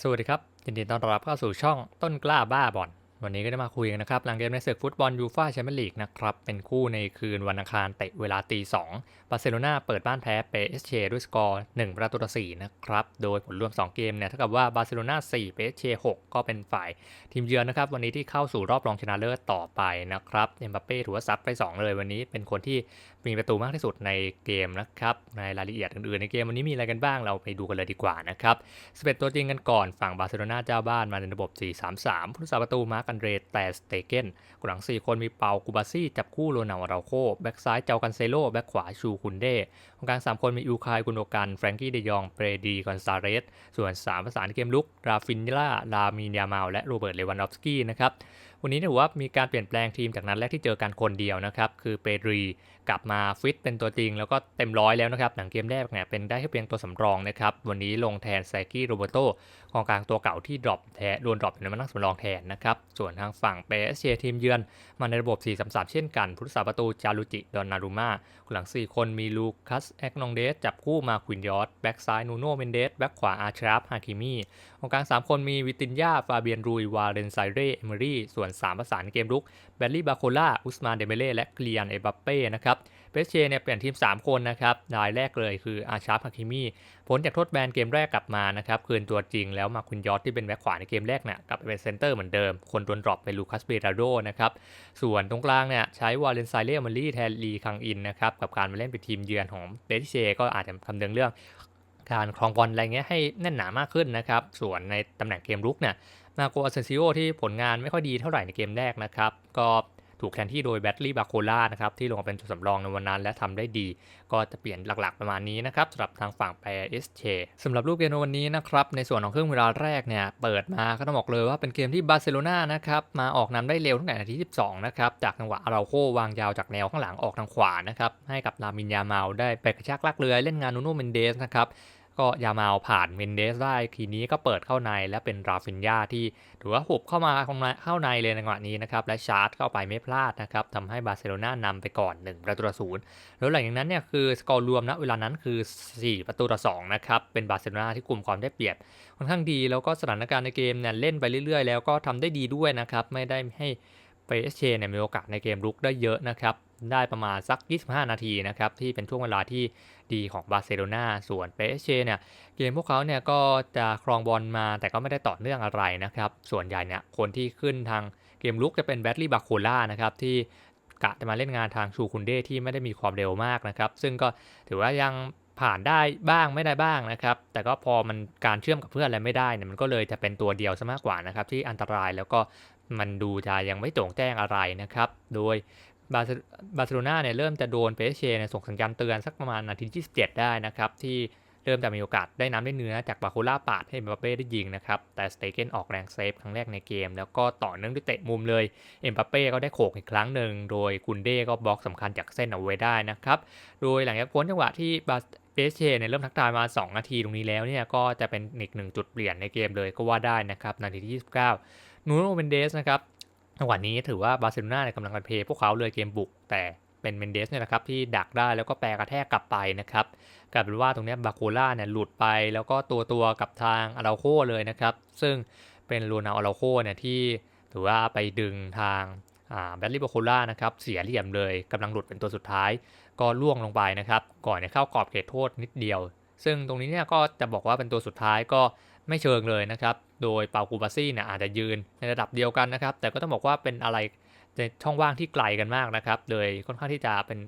สวัสดีครับ ยินดีต้อนรับเข้าสู่ช่องต้นกล้าบ้าบอล วันนี้ก็จะมาคุยกันนะครับ หลังเกมในศึกฟุตบอลยูฟ่าแชมเปี้ยนลีกนะครับ เป็นคู่ในคืนวันอังคารเตะเวลาตีสองบาร์เซโลนาเปิดบ้านแพ้เปเอสเชด้วยสกอร์ 1 ประตูต่อ4นะครับ โดยผลรวม 2 เกมเนี่ยเท่ากับว่าบาร์เซโลนา4เปเอสเช6ก็เป็นฝ่ายทีมเยือนนะครับ วันนี้ที่เข้าสู่รอบรองชนะเลิศต่อไปนะครับเอ็มบัปเป้ถือว่าซัดไป 2 เลยวันนี้เป็นคนที่มีประตูมากที่สุดในเกมนะครับในรายละเอียดอื่นๆในเกมวันนี้มีอะไรกันบ้างเราไปดูกันเลยดีกว่านะครับ11ตัวจริงกันก่อนฝั่งบาร์เซโลนาเจ้าบ้านมาในระบบ4-3-3ผู้รักษาประตูมาร์กอันเดรแต่สเตเกนกหลัง 4 คนมีเปากูบาซี่ จับคู่โรนัลราโค แบ็กซ้ายเจ้ากันเซโล แบ็กขวาชูคุนเดตรงกลาง 3 คนมีอูคายกุนโนกันแฟรงกี้เดยอง เปรดีกอนซาเรส ส่วน 3 ประสานเกมลุก ราฟินล่าลามีนยามาลและโรเบิร์ต เลวันดอฟสกี้นะครับ วันนี้ถือว่ามีการเปลี่ยนแปลงทีมจากนั้นแรกที่เจอกันคนเดียวนะครับ คือเปดรี กลับมาฟิตเป็นตัวจริง แล้วก็เต็มร้อยแล้วนะครับหลังเกมแรกเนี่ยเป็นได้แค่เพียงตัวสำรองนะครับ วันนี้ลงแทนไซกี้โรเบโตกองกลางตัวเก่าที่ดรอปแทนโดนดรอปเป็นมานั่งสำรองแทนนะครับ ส่วนทางฝั่งเปเอสเชทีมเยือน มาในระบบ 4-3-3 เช่นกันผู้รักษาประตูจารุจิดอนนารุมาหลัง 4 คนมีลูคัสแอกนองเดสจับคู่มาควินยอสแบ็กซ้ายนูโนเมนเดสแบ็กขวาอาชราฟฮาคิมีกองกลาง 3 คนมีวิตินยาฟาเบียนรุยวาเรนไซเร่เอเมอรี่ส่วน3ประสานเกมรุกแบลลี่บาโคล่าอุสมานเดเบเล่และเกลียนเอบัปเป้นะครับ เปเชเนี่ยเปลี่ยนทีม 3 คนนะครับรายแรกเลยคืออาชาร์ฮาคิมีผลจากโทษแบนเกมแรกกลับมานะครับคืนตัวจริงแล้วมาคุณยอดที่เป็นแบ็คขวาในเกมแรกเนี่ยกลับไปเป็นเซนเตอร์เหมือนเดิม คนโดนดรอปเป็นลูคัสเบราโดนะครับ ส่วนตรงกลางเนี่ยใช้วาเลนไซเล่มารีแทนลีคังอินนะครับ กับการมาเล่นเป็นทีมเยือนของเดทิเชก็อาจจะคำนึงเรื่องการครองบอลอะไรเงี้ยให้แน่นหนามากขึ้นนะครับ ส่วนในตำแหน่งเกมรุกเนี่ยมาโกอาเซนซิโอที่ผลงานไม่ค่อยดีเท่าไหร่ในเกมแรกนะครับ ก็ ถูกแทนที่โดยแบตลี่บาโคล่านะครับที่ลงมาเป็นตัวสำรองในวันนั้น และทำได้ดี ก็จะเปลี่ยนหลักๆประมาณนี้นะครับสำหรับทางฝั่งแปรเอสเชสำหรับรูปเกมในวันนี้นะครับในส่วนของครึ่งเวลาแรกเนี่ยเปิดมาก็ต้องบอกเลยว่าเป็นเกมที่บาร์เซโลนานะครับมาออกนำได้เร็วตั้งแต่นาที12นะครับจากจังหวะอาราโควางยาวจากแนวข้างหลังออกทางขวานะครับให้กับลามินยาเมาลได้ไปกระชากลากเรือเล่นงานนูโนเมนเดสนะครับ ก็ยามาลผ่านเมนเดสได้ ทีนี้ก็เปิดเข้าในและเป็นราฟินยาที่ถือว่าหุบเข้ามาเข้าในเลยในจังหวะนี้นะครับ และชาร์จเข้าไปไม่พลาดนะครับทำให้บาร์เซโลนานำไปก่อน 1 ประตูต่อศูนย์แล้วหลังจากนั้นเนี่ยคือสกอร์รวมณเวลานั้นคือ 4 ประตูต่อ2นะครับ เป็นบาร์เซโลนาที่กลุ่มความได้เปรียบค่อนข้างดี แล้วก็สถานการณ์ในเกมเนี่ยเล่นไปเรื่อยๆ แล้วก็ทำได้ดีด้วยนะครับไม่ได้ให้ไปเอสเชเนี่ยมีโอกาสในเกมรุกได้เยอะนะครับ ได้ประมาณสัก 25 นาทีนะครับ ที่เป็นช่วงเวลาที่ดีของบาร์เซโลนาส่วนเปเชเนี่ย เกมพวกเขาเนี่ยก็จะครองบอลมาแต่ก็ไม่ได้ต่อเนื่องอะไรนะครับ ส่วนใหญ่เนี่ยคนที่ขึ้นทางเกมลุกจะเป็นแบตลี่บาโคล่านะครับที่กะจะมาเล่นงานทางชูคุนเดที่ไม่ได้มีความเร็วมากนะครับ ซึ่งก็ถือว่ายังผ่านได้บ้างไม่ได้บ้างนะครับ แต่ก็พอมันการเชื่อมกับเพื่อนอะไรไม่ได้เนี่ยมันก็เลยจะเป็นตัวเดียวซะมากกว่านะครับที่อันตรายแล้วก็มันดูจะยังไม่โต่งแจ้งอะไรนะครับ โดย บาร์เซโลนาเนี่ยเริ่มจะโดนเปเชเนี่ยส่งสัญญาณเตือนสักประมาณนาทีที่17 ได้นะครับ ที่เริ่มจะมีโอกาสได้น้ำได้เนื้อจากบาโคล่าปาดให้เอ็มบัปเป้ได้ยิงนะครับ แต่สเตเกนออกแรงเซฟครั้งแรกในเกม แล้วก็ต่อเนื่องด้วยเตะมุมเลยเอ็มบัปเป้ก็ได้โขกอีกครั้งหนึ่ง โดยกุนเด้ก็บล็อกสำคัญจากเส้นเอาไว้ได้นะครับ โดยหลังจากพ้นจังหวะที่บาเปเชเนี่ยเริ่มทักทายมา 2 นาทีตรงนี้แล้วเนี่ยก็จะเป็นอีกหนึ่งจุดเปลี่ยนในเกมเลยก็ว่าได้นะครับนาทีที่ 29นูโนเมนเดสนะครับ จังหวะนี้ถือว่าบาร์เซโลนาเนี่ยกำลังกันเพย์พวกเขาเลยเกมบุก แต่เป็นเมนเดสเนี่ยนะครับที่ดักได้แล้วก็แปรกระแทกกลับไปนะครับกลายเป็นว่าตรงนี้บาโคล่าเนี่ยหลุดไป แล้วก็ตัวตัวกับทางอาราโคเลยนะครับ ซึ่งเป็นลูนาอาราโคเนี่ยที่ถือว่าไปดึงทางแบลลี่บาโคล่านะครับเสียเหลี่ยมเลยกำลังหลุดเป็นตัวสุดท้าย ก็ล่วงลงไปนะครับ ก่อนจะเข้ากรอบเขตโทษนิดเดียว ซึ่งตรงนี้เนี่ยก็จะบอกว่าเป็นตัวสุดท้ายก็ ไม่เชิงเลยนะครับ โดยเปากูบาซี่เนี่ยอาจจะยืนในระดับเดียวกันนะครับ แต่ก็ต้องบอกว่าเป็นอะไรในช่องว่างที่ไกลกันมากนะครับเลยค่อนข้างที่จะเป็น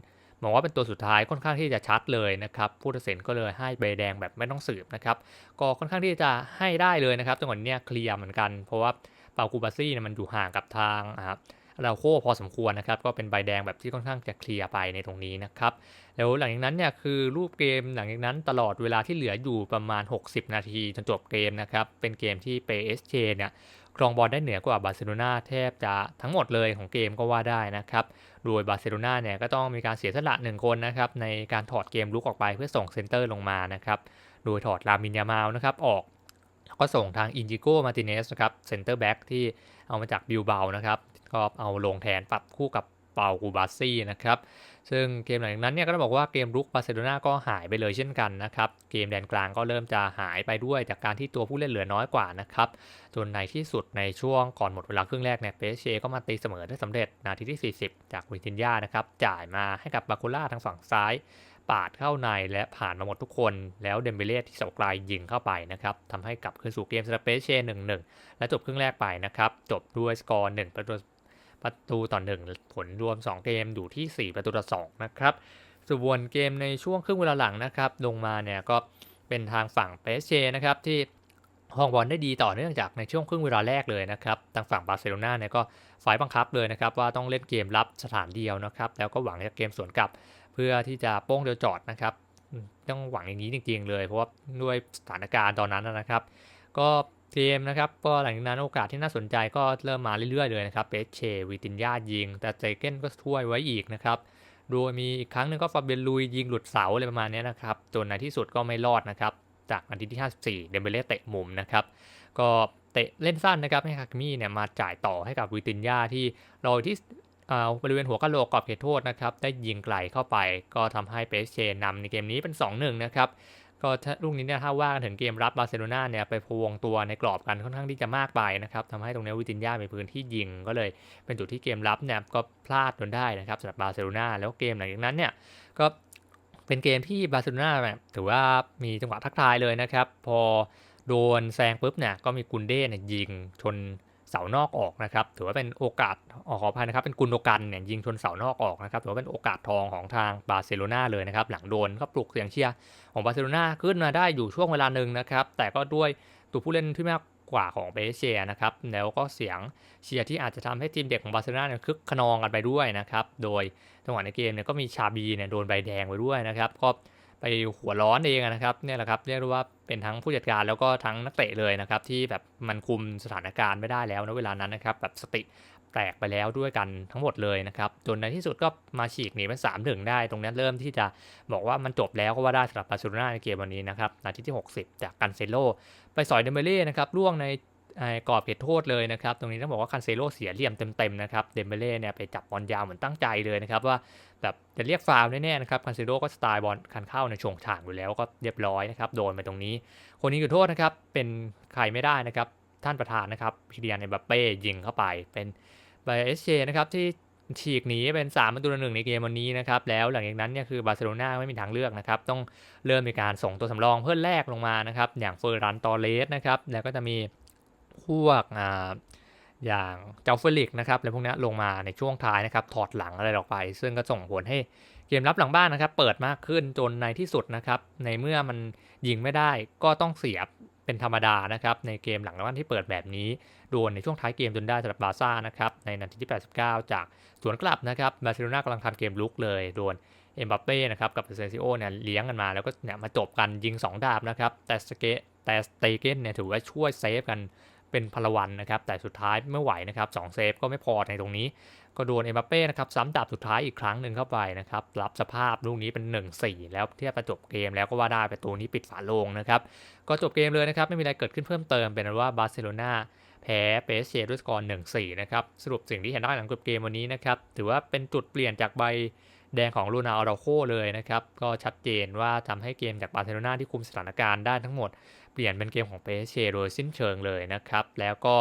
มองว่าเป็นตัวสุดท้ายค่อนข้างที่จะชัดเลยนะครับผู้ตัดสินก็เลยให้ใบแดงแบบไม่ต้องสืบนะครับ ก็ค่อนข้างที่จะให้ได้เลยนะครับจังหวะนี้เคลียร์เหมือนกัน เพราะว่าเปากูบาซี่เนี่ยมันอยู่ห่างกับทางครับ เราโค้พอสมควรนะครับก็เป็นใบแดงแบบที่ค่อนข้างจะเคลียร์ไปในตรงนี้นะครับแล้วหลังจากนั้นเนี่ยคือรูปเกมหลังจากนั้นตลอดเวลาที่เหลืออยู่ประมาณ 60 นาทีจนจบเกมนะครับเป็นเกมที่เปเอสเชเนี่ยครองบอลได้เหนือกว่าบาร์เซโลนาแทบจะทั้งหมดเลยของเกมก็ว่าได้นะครับ โดยบาร์เซโลนาเนี่ยก็ต้องมีการเสียสละหนึ่งคนนะครับในการถอดเกมลุกออกไปเพื่อส่งเซนเตอร์ลงมานะครับ โดยถอดลามินยามาลนะครับออก แล้วก็ส่งทางอินจิโกมาติเนสนะครับเซนเตอร์แบ็กที่เอามาจากบิลเบานะครับ ก็เอาลงแทนปรับคู่กับเปากูบาซี่นะครับ ซึ่งเกมหลังจากนั้นเนี่ยก็ต้องบอกว่าเกมรุกบาร์เซโลนาก็หายไปเลยเช่นกันนะครับ เกมแดนกลางก็เริ่มจะหายไปด้วยจากการที่ตัวผู้เล่นเหลือน้อยกว่านะครับ จนในที่สุดในช่วงก่อนหมดเวลาครึ่งแรกเนี่ยเปเชก็มาตีเสมอได้สำเร็จนาทีที่ 40 จากวินตินยานะครับ จ่ายมาให้กับบาโคล่าทางฝั่งซ้าย ปาดเข้าในและผ่านมาหมดทุกคน แล้วเดมเบเล่ที่เสาไกลยิงเข้าไปนะครับทำให้กลับคืนสู่เกมสเปเช่หนึ่งหนึ่งและจบครึ่งแรกไปนะครับจบด้วยสกอร์หนึ่งประตู ประตูต่อหนึ่งผลรวม 2 เกมอยู่ที่ 4 ประตูต่อ2นะครับส่วนเกมในช่วงครึ่งเวลาหลังนะครับลงมาเนี่ยก็เป็นทางฝั่งเปเช่นะครับที่ห้องบอลได้ดีต่อเนื่องจากในช่วงครึ่งเวลาแรกเลยนะครับทางฝั่งบาร์เซโลนาเนี่ยก็ฝ่ายบังคับเลยนะครับว่าต้องเล่นเกมรับสถานเดียวนะครับแล้วก็หวังจะเกมสวนกลับ เพื่อที่จะโป้งเดียวจอดนะครับต้องหวังอย่างนี้จริงๆเลย เพราะว่าด้วยสถานการณ์ตอนนั้นนะครับ ก็ เกมนะครับก็หลังจากนั้นโอกาสที่น่าสนใจก็เริ่มมาเรื่อยๆเลยนะครับเปเชวิตินยายิง แต่เจเกนก็ช่วยไว้อีกนะครับโดยมีอีกครั้งหนึ่งก็ฟาเบียนลุยยิงหลุดเสาอะไรประมาณนี้นะครับจนในที่สุดก็ไม่รอดนะครับจากนาทีที่ 54 เดมเบเล่เตะมุมนะครับก็เตะเล่นสั้นนะครับให้ฮาคมี่เนี่ยมาจ่ายต่อให้กับวิตินยาที่รอที่บริเวณหัวกะโหลกกรอบเขตโทษนะครับได้ยิงไกลเข้าไป ก็ทำให้เปเชนำในเกมนี้เป็น 2-1 นะครับ ก็ลูกนี้เนี่ยถ้าว่ากันถึงเกมรับบาร์เซโลนาเนี่ยไปพวงตัวในกรอบกันค่อนข้างที่จะมากไปนะครับทำให้ตรงนี้วิตินยามีพื้นที่ยิง ก็เลยเป็นจุดที่เกมรับเนี่ยก็พลาดจนได้นะครับสำหรับบาร์เซโลนาแล้วเกมหลังจากนั้นเนี่ยก็เป็นเกมที่บาร์เซโลนาแบบถือว่ามีจังหวะทักทายเลยนะครับ พอโดนแซงปุ๊บเนี่ยก็มีกุนเด้เนี่ยยิงชน เสานอกออกนะครับถือว่าเป็นโอกาสออกขออภัยนะครับเป็นกุนโดกันเนี่ยยิงชนเสานอกออกนะครับถือว่าเป็นโอกาสทองของทางบาร์เซโลนาเลยนะครับหลังโดนก็ปลุกเสียงเชียร์ของบาร์เซโลนาขึ้นมาได้อยู่ช่วงเวลาหนึ่งนะครับแต่ก็ด้วยตัวผู้เล่นที่มากกว่าของเบเชียนะครับแล้วก็เสียงเชียร์ที่อาจจะทำให้ทีมเด็กของบาร์เซโลนาเนี่ยคึกขนองกันไปด้วยนะครับโดยจังหวะในเกมเนี่ยก็มีชาบีเนี่ยโดนใบแดงไปด้วยนะครับก็ ไปหัวร้อนเองนะครับเนี่ยแหละครับเรียกว่าเป็นทั้งผู้จัดการแล้วก็ทั้งนักเตะเลยนะครับที่แบบมันคุมสถานการณ์ไม่ได้แล้วในเวลานั้นนะครับแบบสติแตกไปแล้วด้วยกันทั้งหมดเลยนะครับจนในที่สุดก็มาฉีกหนีเป็น3ามถึงได้ ตรงนี้เริ่มที่จะบอกว่ามันจบแล้วก็ว่าได้สำหรับบาร์เซโลนาในเกมวันนี้นะครับนาทีที่ 60 จากกันเซโลไปสอยเดเมเล่นะครับล่วงใน กรอบเขตโทษเลยนะครับ ตรงนี้ต้องบอกว่าคันเซโลเสียเหลี่ยมเต็มๆนะครับ เดมเบเล่เนี่ยไปจับบอลยาวเหมือนตั้งใจเลยนะครับ ว่าแบบจะเรียกฟาวล์แน่ๆนะครับ คันเซโลก็สไตล์บอลคันเข้าในช่วงฉางอยู่แล้วก็เรียบร้อยนะครับ โดนไปตรงนี้ คนนี้คือโทษนะครับ เป็นใครไม่ได้นะครับ ท่านประธานนะครับพิเดียนในบัปเป้ยิงเข้าไป เป็นไบเอสเชนะครับที่ฉีกหนีเป็น3ประตูหนึ่งในเกมวันนี้นะครับ แล้วหลังจากนั้นเนี่ยคือบาร์เซโลนาไม่มีทางเลือกนะครับ ต้องเริ่มมีการส่งตัวสำรองเพื่อแลกลงมานะครับ อย่างเฟอร์รันตอเลสนะครับ แล้วก็จะมี วกอย่างเจ้าเฟลิกนะครับและพวกนี้ลงมาในช่วงท้ายนะครับถอดหลังอะไรออกไป ซึ่งก็ส่งผลให้เกมรับหลังบ้านนะครับ เปิดมากขึ้นจนในที่สุดนะครับในเมื่อมันยิงไม่ได้ก็ต้องเสียบเป็นธรรมดานะครับในเกมหลังบ้านที่เปิดแบบนี้โดนในช่วงท้ายเกมจนได้สำหรับบาซ่านะครับในนาทีที่ 89 จากสวนกลับนะครับบาร์เซโลนากำลังทำเกมลุกเลยโดนเอ็มบัปเป้นะครับกับเซนซิโอเนี่ยเลี้ยงกันมาแล้วก็เนี่ยมาจบกันยิง 2 ดาบนะครับแต่สเกตแต่สเตเกนเนี่ยถือว่าช่วยเซฟกัน เป็นพลวันนะครับ แต่สุดท้ายไม่ไหวนะครับสเซฟก็ไม่พอในตรงนี้ ก็โดนเอ็มบัปเป้นะครับซ้ำดาบสุดท้ายอีกครั้งหนึ่งเข้าไปนะครับ รับสภาพลูกนี้เป็น 1-4 แล้วเทียบประจบเกมแล้วก็ว่าได้ประตูนี้ปิดฝาโลงนะครับ ก็จบเกมเลยนะครับ ไม่มีอะไรเกิดขึ้นเพิ่มเติมเป็นว่าบาร์เซโลนาแพ้เปเชด้วยสกอร์ 1-4 นะครับ สรุปสิ่งที่เห็นได้หลังจบเกมวันนี้นะครับถือว่าเป็นจุดเปลี่ยนจากใบแดงของลูนาอาราโคเลยนะครับ ก็ชัดเจนว่าทำให้เกมจากบาร์เซโลนาที่คุมสถานการณ์ได้ทั้งหมด ปลี่ยนเป็นเกมของเปเชโดยสิ้นเชิงเลยนะครับ แล้วก็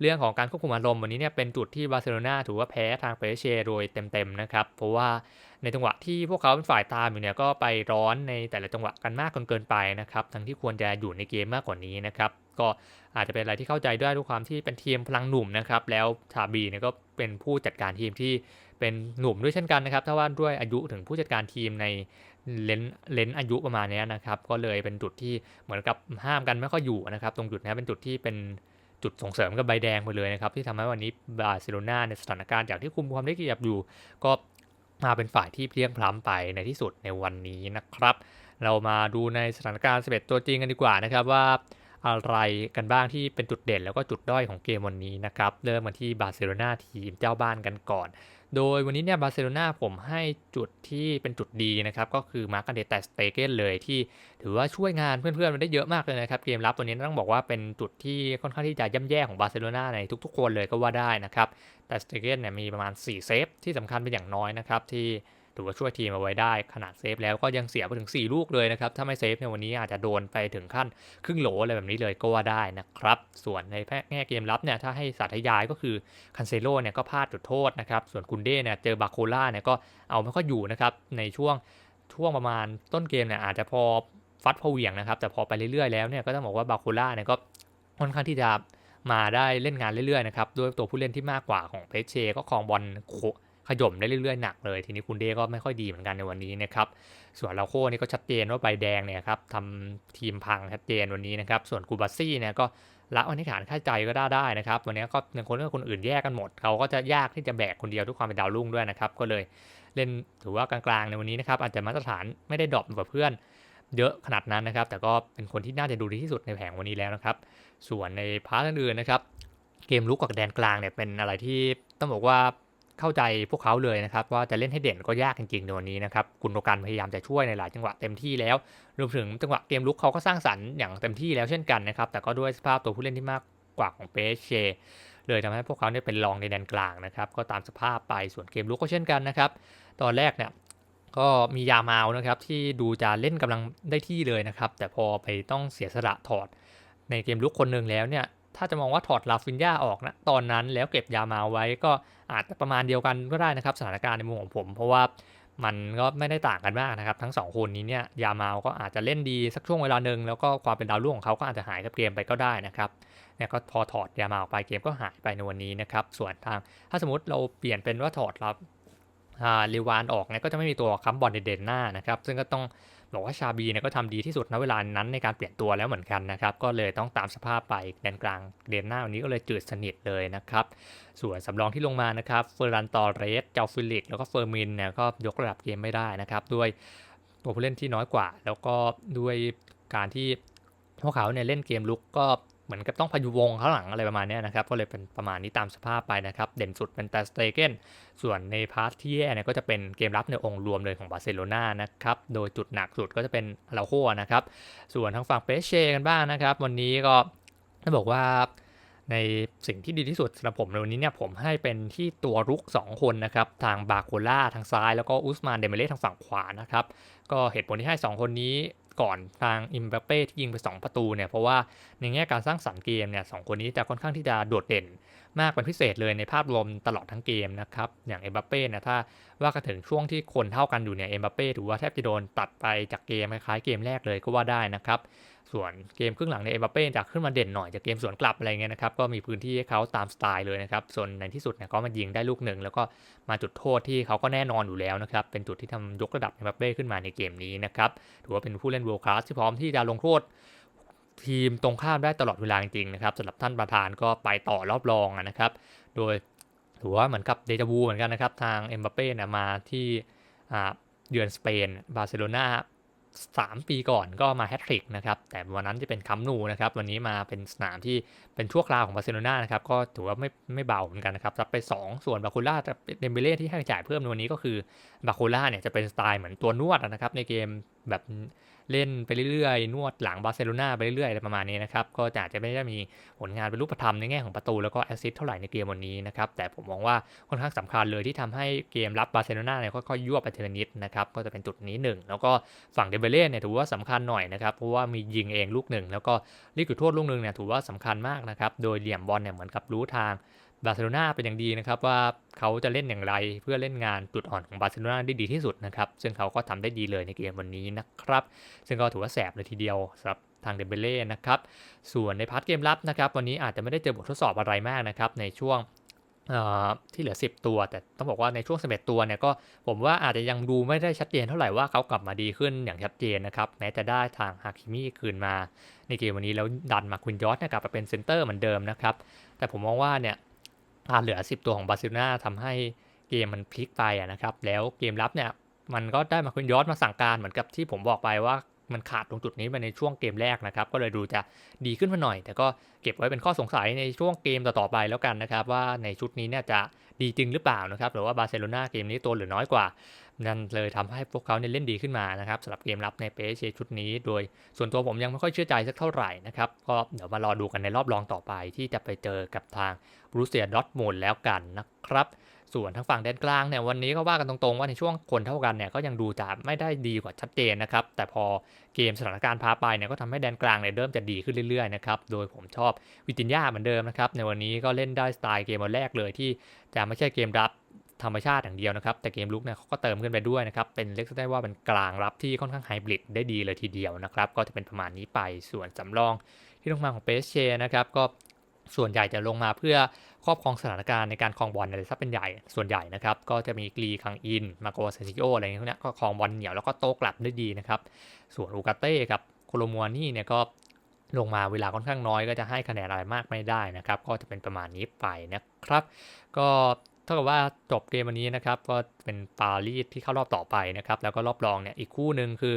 เรื่องของการควบคุมอารมณ์วันนี้เนี่ยเป็นจุดที่บาร์เซโลนาถือว่าแพ้ทางเปเชโดยเต็มๆนะครับ เพราะว่าในจังหวะที่พวกเขาเป็นฝ่ายตามอยู่เนี่ยก็ไปร้อนในแต่ละจังหวะกันมากเกินไปนะครับทั้งที่ควรจะอยู่ในเกมมากกว่านี้นะครับก็อาจจะเป็นอะไรที่เข้าใจด้วยด้วยความที่เป็นทีมพลังหนุ่มนะครับแล้วชาบีเนี่ยก็เป็นผู้จัดการทีมที่เป็นหนุ่มด้วยเช่นกันนะครับถ้าว่าด้วยอายุถึงผู้จัดการทีมใน เลนเลนอายุประมาณนี้นะครับ ก็เลยเป็นจุดที่เหมือนกับห้ามกันไม่ค่อยอยู่นะครับ ตรงจุดนี้เป็นจุดที่เป็นจุดส่งเสริมกับใบแดงไปเลยนะครับ ที่ทำให้วันนี้บาร์เซโลนาในสถานการณ์จากที่คุมความได้เกียบอยู่ ก็มาเป็นฝ่ายที่เพียงพล้ำไปในที่สุดในวันนี้นะครับ เรามาดูในสถานการณ์ 11 ตัวจริงกันดีกว่านะครับว่าอะไรกันบ้างที่เป็นจุดเด่นแล้วก็จุดด้อยของเกมวันนี้นะครับ เริ่มมาที่บาร์เซโลนาทีมเจ้าบ้านกันก่อน โดยวันนี้เนี่ยบาร์เซโลนาผมให้จุดที่เป็นจุดดีนะครับ ก็คือมาร์กันเดตสเตเกนเลยที่ถือว่าช่วยงานเพื่อนๆมันได้เยอะมากเลยนะครับ เกมรับตัวนี้ต้องบอกว่าเป็นจุดที่ค่อนข้างที่จะย่ำแย่ของบาร์เซโลนาในทุกๆคนเลยก็ว่าได้นะครับแต่สเตเกนเนี่ยมีประมาณ 4 เซฟที่สำคัญเป็นอย่างน้อยนะครับที่ ถือว่าช่วยทีมเอาไว้ได้ขนาดเซฟแล้วก็ยังเสียไปถึง 4 ลูกเลยนะครับ ถ้าไม่เซฟในวันนี้อาจจะโดนไปถึงขั้นครึ่งโหลอะไรแบบนี้เลยก็ว่าได้นะครับ ส่วนในแง่เกมรับเนี่ยถ้าให้สาธยายก็คือคันเซโลเนี่ยก็พลาดจุดโทษนะครับ ส่วนกุนเด้เนี่ยเจอบาโคล่าเนี่ยก็เอาไม่ค่อยอยู่นะครับในช่วงช่วงประมาณต้นเกมเนี่ยอาจจะพอฟัดพอเหวี่ยงนะครับ แต่พอไปเรื่อยๆแล้วเนี่ยก็ต้องบอกว่าบาโคล่าเนี่ยก็ค่อนข้างที่จะมาได้เล่นงานเรื่อยๆนะครับด้วยตัวผู้เล่นที่มากกว่าของเพชเช ก็ครองบอล ขย่มได้เรื่อยๆหนักเลยทีนี้คุณเดก็ไม่ค่อยดีเหมือนกันในวันนี้นะครับส่วนลาโคนี่ก็ชัดเจนว่าใบแดงเนี่ยครับทำทีมพังชัดเจนวันนี้นะครับส่วนกูบัสซี่เนี่ยก็ละวันที่ขานค่าใจก็ได้ได้นะครับวันนี้ก็หนึ่งคนกับคนอื่นแยกกันหมดเขาก็จะยากที่จะแบกคนเดียวด้วยความเป็นดาวรุ่งด้วยนะครับก็เลยเล่นถือว่ากลางๆในวันนี้นะครับอาจจะมาตรฐานไม่ได้ดรอปกว่าเพื่อนเยอะขนาดนั้นนะครับ แต่ก็เป็นคนที่น่าจะดูดีที่สุดในแผงวันนี้แล้วนะครับ ส่วนในพาร์ทอื่นๆนะครับ เกมลุกกับแดนกลางเนี่ยเป็นอะไรที่ต้องบอกว่า เข้าใจพวกเขาเลยนะครับว่าจะเล่นให้เด่นก็ยากจริงๆในวันนี้นะครับกุนโดกันพยายามจะช่วยในหลายจังหวะเต็มที่แล้วรวมถึงจังหวะเกมลุกเขาก็สร้างสรรค์อย่างเต็มที่แล้วเช่นกันนะครับแต่ก็ด้วยสภาพตัวผู้เล่นที่มากกว่าของเปเชเลยทำให้พวกเขาเนี่ยเป็นรองในแดนกลางนะครับก็ตามสภาพไปส่วนเกมลุกก็เช่นกันนะครับตอนแรกเนี่ยก็มียามาวนะครับที่ดูจะเล่นกำลังได้ที่เลยนะครับแต่พอไปต้องเสียสละถอดในเกมลุกคนหนึ่งแล้วเนี่ย ถ้าจะมองว่าถอดลาฟินยาออกนะตอนนั้นแล้วเก็บยามาไว้ก็อาจจะประมาณเดียวกันก็ได้นะครับ สถานการณ์ในมุมของผม เพราะว่ามันก็ไม่ได้ต่างกันมากนะครับ ทั้ง 2 คนนี้เนี่ยยามาก็อาจจะเล่นดีสักช่วงเวลาหนึ่งแล้วก็ความเป็นดาวรุ่งของเขาก็อาจจะหายกับเกมไปก็ได้นะครับเนี่ยก็พอถอดยามาออกไปเกมก็หายไปในวันนี้นะครับส่วนทางถ้าสมมติเราเปลี่ยนเป็นว่าถอดรับลิวานออกเนี่ยก็จะไม่มีตัวค้ำบอลเด่นหน้านะครับซึ่งก็ต้อง บอกว่าชาบีเนี่ยก็ทำดีที่สุดณเวลานั้นในการเปลี่ยนตัวแล้วเหมือนกันนะครับ ก็เลยต้องตามสภาพไปแดนกลางเดนหน้าวันนี้ก็เลยจืดสนิทเลยนะครับ ส่วนสำรองที่ลงมานะครับเฟอร์รันตอเรสเจ้าฟิลิกแล้วก็เฟอร์มินเนี่ยก็ยกระดับเกมไม่ได้นะครับ ด้วยตัวผู้เล่นที่น้อยกว่า แล้วก็ด้วยการที่พวกเขาเนี่ยเล่นเกมลุกก็ เหมือนกับต้องพยุวงข้างหลังอะไรประมาณนี้นะครับ ก็เลยเป็นประมาณนี้ตามสภาพไปนะครับ เด่นสุดเป็นแต่สเตเกนส่วนในพาร์ทที่แย่เนี่ยก็จะเป็นเกมรับในองค์รวมเลยของบาร์เซโลนานะครับ โดยจุดหนักสุดก็จะเป็นลาโคนะครับ ส่วนทางฝั่งเปเช่กันบ้างนะครับ วันนี้ก็ต้องบอกว่าในสิ่งที่ดีที่สุดสำหรับผมในวันนี้เนี่ยผมให้เป็นที่ตัวรุก 2 คนนะครับ ทางบาโคล่าทางซ้าย แล้วก็อุสมานเดเมเล่ทางฝั่งขวานะครับ ก็เหตุผลที่ให้ 2 คนนี้ ก่อนทางอิมบัปเป้ที่ยิงไป 2 ประตูเนี่ยเพราะว่าในแง่การสร้างสรรค์เกมเนี่ยสคนนี้จะค่อนข้างที่จะโดดเด่นมากเป็นพิเศษเลยในภาพรวมตลอดทั้งเกมนะครับ อย่างเอ็มบัปเป้เนี่ยถ้าว่ากันถึงช่วงที่คนเท่ากันอยู่เนี่ยเอ็มบัปเป้ถือว่าแทบจะโดนตัดไปจากเกมคล้ายเกมแรกเลยก็ว่าได้นะครับ ส่วนเกมครึ่งหลังในเอ็มบัปเป้จะขึ้นมาเด่นหน่อยจากเกมสวนกลับอะไรเงี้ยนะครับก็มีพื้นที่ให้เขาตามสไตล์เลยนะครับส่วนในที่สุดเนี่ยก็มายิงได้ลูกหนึ่งแล้วก็มาจุดโทษที่เขาก็แน่นอนอยู่แล้วนะครับเป็นจุดที่ทำยกระดับเอ็มบัปเป้ขึ้นมาในเกมนี้นะครับถือว่าเป็นผู้เล่นเวิลด์คลาสที่พร้อมที่จะลงโทษทีมตรงข้ามได้ตลอดเวลาจริงๆนะครับสำหรับท่านประธานก็ไปต่อรอบรองนะครับ โดยถือว่าเหมือนกับเดจาวูเหมือนกันนะครับทางเอ็มบัปเป้เนี่ยมาที่เยือนสเปนบาร์เซโลนา 3 ปีก่อนก็มาแฮตทริกนะครับ แต่วันนั้นจะเป็นคัมนูนะครับ วันนี้มาเป็นสนามที่เป็นชั่วคราวของบาร์เซโลนานะครับ ก็ถือว่าไม่ไม่เบาเหมือนกันนะครับรับไป 2 ส่วนบาคูล่าเดมเบเล่ที่ให้จ่ายเพิ่มในวันนี้ก็คือบาคูล่าเนี่ยจะเป็นสไตล์เหมือนตัวนวดนะครับ ในเกมแบบ เล่นไปเรื่อยๆ นวดหลังบาร์เซโลนาไปเรื่อยๆอะไรประมาณนี้นะครับก็อาจจะไม่ได้มีผลงานเป็นรูปธรรมในแง่ของประตูแล้วก็แอสซิสต์เท่าไหร่ในเกมวันนี้นะครับแต่ผมมองว่าค่อนข้างสำคัญเลยที่ทำให้เกมรับบาร์เซโลนาเนี่ยค่อยๆยั่วไปเทนิดนะครับก็จะเป็นจุดนี้หนึ่งแล้วก็ฝั่งเดเบเล่เนี่ยถือว่าสำคัญหน่อยนะครับเพราะว่ามียิงเองลูกหนึ่งแล้วก็ลีกจุดโทษลูกหนึ่งเนี่ยถือว่าสำคัญมากนะครับโดยเหลี่ยมบอลเนี่ยเหมือนกับรู้ทาง บาร์เซโลนาเป็นอย่างดีนะครับว่าเขาจะเล่นอย่างไรเพื่อเล่นงานจุดอ่อนของบาร์เซโลนาได้ดีที่สุดนะครับซึ่งเขาก็ทำได้ดีเลยในเกมวันนี้นะครับ ซึ่งก็ถือว่าแสบเลยทีเดียวสำหรับทางเดเบเล่นะครับส่วนในพาร์ทเกมรับนะครับวันนี้อาจจะไม่ได้เจอบททดสอบอะไรมากนะครับในช่วงที่เหลือ 10 ตัว แต่ต้องบอกว่าในช่วง 11 ตัวเนี่ยก็ผมว่าอาจจะยังดูไม่ได้ชัดเจนเท่าไหร่ว่าเขากลับมาดีขึ้นอย่างชัดเจนนะครับ แม้จะได้ทางฮาคิมิคืนมาในเกมวันนี้แล้วดันมาคุนยอสกลับมาเป็นเซนเตอร์เหมือนเดิมนะครับ แต่ผมมองว่าเนี่ย การเหลือ 10 ตัวของบาร์เซโลนาทำให้เกมมันพลิกไปนะครับ แล้วเกมรับเนี่ยมันก็ได้มาคุณยอดมาสั่งการเหมือนกับที่ผมบอกไปว่า มันขาดตรงจุดนี้ไปในช่วงเกมแรกนะครับ ก็เลยดูจะดีขึ้นมาหน่อย แต่ก็เก็บไว้เป็นข้อสงสัยในช่วงเกมต่อๆไปแล้วกันนะครับ ว่าในชุดนี้เนี่ยจะดีจริงหรือเปล่านะครับ หรือว่าบาร์เซโลนาเกมนี้ตัวหรือน้อยกว่า นั่นเลยทำให้พวกเขาเนี่ยเล่นดีขึ้นมานะครับสำหรับเกมรับในเปเชชุดนี้ โดยส่วนตัวผมยังไม่ค่อยเชื่อใจสักเท่าไหร่นะครับ ก็เดี๋ยวมารอดูกันในรอบรองต่อไป ที่จะไปเจอกับทางบรูเซียดอทมูลแล้วกันนะครับ ส่วนทางฝั่งแดนกลางเนี่ยวันนี้ก็ว่ากันตรงๆว่าในช่วงคนเท่ากันเนี่ยก็ยังดูจะไม่ได้ดีกว่าชัดเจนนะครับแต่พอเกมสถานการณ์พาไปเนี่ยก็ทำให้แดนกลางเนี่ยเริ่มจะดีขึ้นเรื่อยๆนะครับโดยผมชอบวิตินยาเหมือนเดิมนะครับในวันนี้ก็เล่นได้สไตล์เกมวันแรกเลยที่จะไม่ใช่เกมรับธรรมชาติอย่างเดียวนะครับแต่เกมลุกเนี่ยเขาก็เติมขึ้นไปด้วยนะครับเป็นเรียกได้ว่าเป็นกลางรับที่ค่อนข้างไฮบริดได้ดีเลยทีเดียวนะครับก็จะเป็นประมาณนี้ไปส่วนสำรองที่ลงมาของเปเชนะครับก็ ส่วนใหญ่จะลงมาเพื่อครอบครองสถานการณ์ในการครองบอลอะไรซะเป็นใหญ่ส่วนใหญ่นะครับก็จะมีกรีคังอิน มาโกเซซิโออะไรอย่างเงี้ยก็ครองบอลเหนียวแล้วก็โต้กลับได้ดีนะครับ ส่วนอูกาเต้กับโคโลมัวนี่เนี่ยก็ลงมาเวลาค่อนข้างน้อยก็จะให้คะแนนอะไรมากไม่ได้นะครับ ก็จะเป็นประมาณนี้ไปนะครับ ก็เท่ากับว่าจบเกมวันนี้นะครับ ก็เป็นปารีสที่เข้ารอบต่อไปนะครับ แล้วก็รอบรองเนี่ยอีกคู่หนึ่งคือ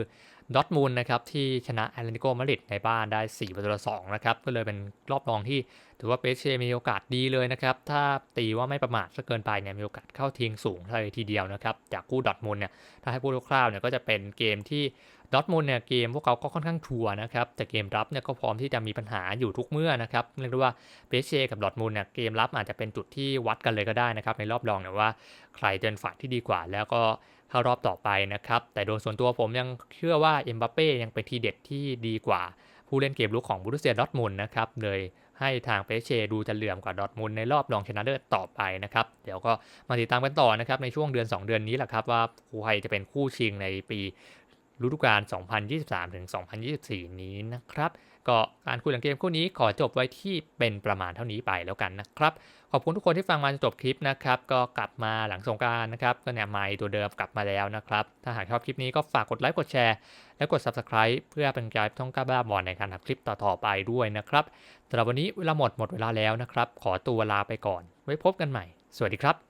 ดอทมูลนะครับที่ชนะแอตเลติโกมาดริดในบ้านได้4ประตูต่อ2นะครับก็เลยเป็นรอบรองที่ถือว่าเปเชมีโอกาสดีเลยนะครับ ถ้าตีว่าไม่ประมาทซะเกินไปเนี่ยมีโอกาสเข้าทิงสูงเลยทีเดียวนะครับ จากคู่ดอทมูลเนี่ยถ้าให้พูดคร่าวๆเนี่ยก็จะเป็นเกมที่ดอทมูลเนี่ยเกมพวกเขาก็ค่อนข้างชัวนะครับ แต่เกมรับเนี่ยก็พร้อมที่จะมีปัญหาอยู่ทุกเมื่อนะครับเรียกได้ว่าเปเชกับดอทมูลเนี่ยเกมรับอาจจะเป็นจุดที่วัดกันเลยก็ได้นะครับในรอบรองเนี่ยว่าใครจะเป็นฝ่ายที่ดีกว่าแล้วก็ เข้ารอบต่อไปนะครับ แต่โดยส่วนตัวผมยังเชื่อว่าเอ็มบัปเป้ยังเป็นทีเด็ดที่ดีกว่าผู้เล่นเกมลุกของบูรุเซียดอทมุนนะครับเลยให้ทางเปเชดูจะเหลื่อมกว่าดอทมุนในรอบรองชนะเลิศต่อไปนะครับ เดี๋ยวก็มาติดตามกันต่อนะครับในช่วงเดือน 2 เดือนนี้แหละครับว่าใครจะเป็นคู่ชิงในปีฤดูกาล 2023ถึง2024 นี้นะครับ ก็การคุยหลังเกมคู่นี้ขอจบไว้ที่เป็นประมาณเท่านี้ไปแล้วกันนะครับ ขอบคุณทุกคนที่ฟังมาจนจบคลิปนะครับ ก็กลับมาหลังสงกรารนะครับก็เนี่ยไมค์ตัวเดิมกลับมาแล้วนะครับ ถ้าหากชอบคลิปนี้ก็ฝากกดไลค์กดแชร์ และกด Subscribe เพื่อเป็นกำลังใจท่องกล้าบ้าบอลในการทำคลิปต่อๆไปด้วยนะครับสำหรับวันนี้เวลาหมดหมดเวลาแล้วนะครับ ขอตัวลาไปก่อน ไว้พบกันใหม่ สวัสดีครับ